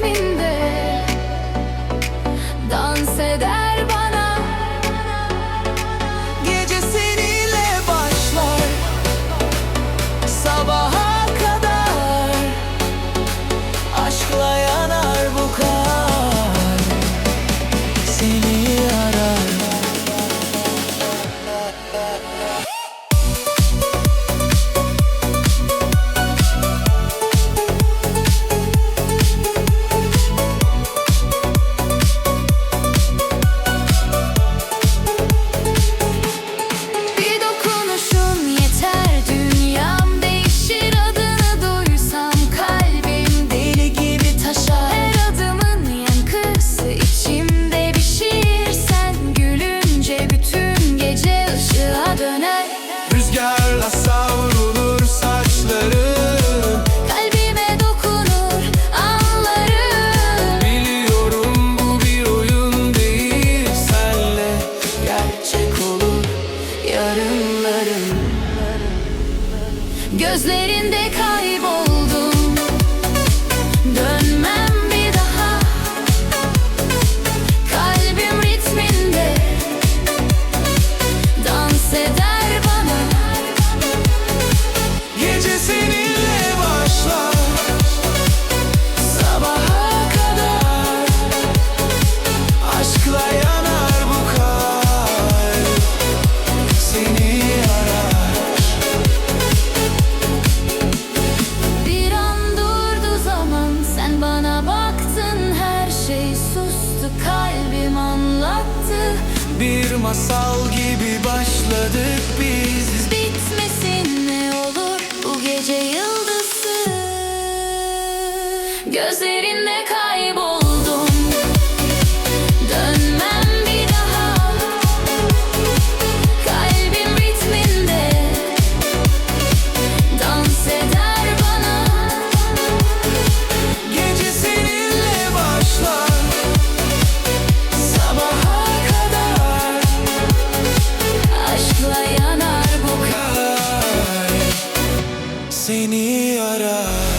bitminde. Gözlerinde kalbim anlattı. Bir masal gibi başladık biz. Bitmesin ne olur bu gece yıldızı. Gözlerinde agonia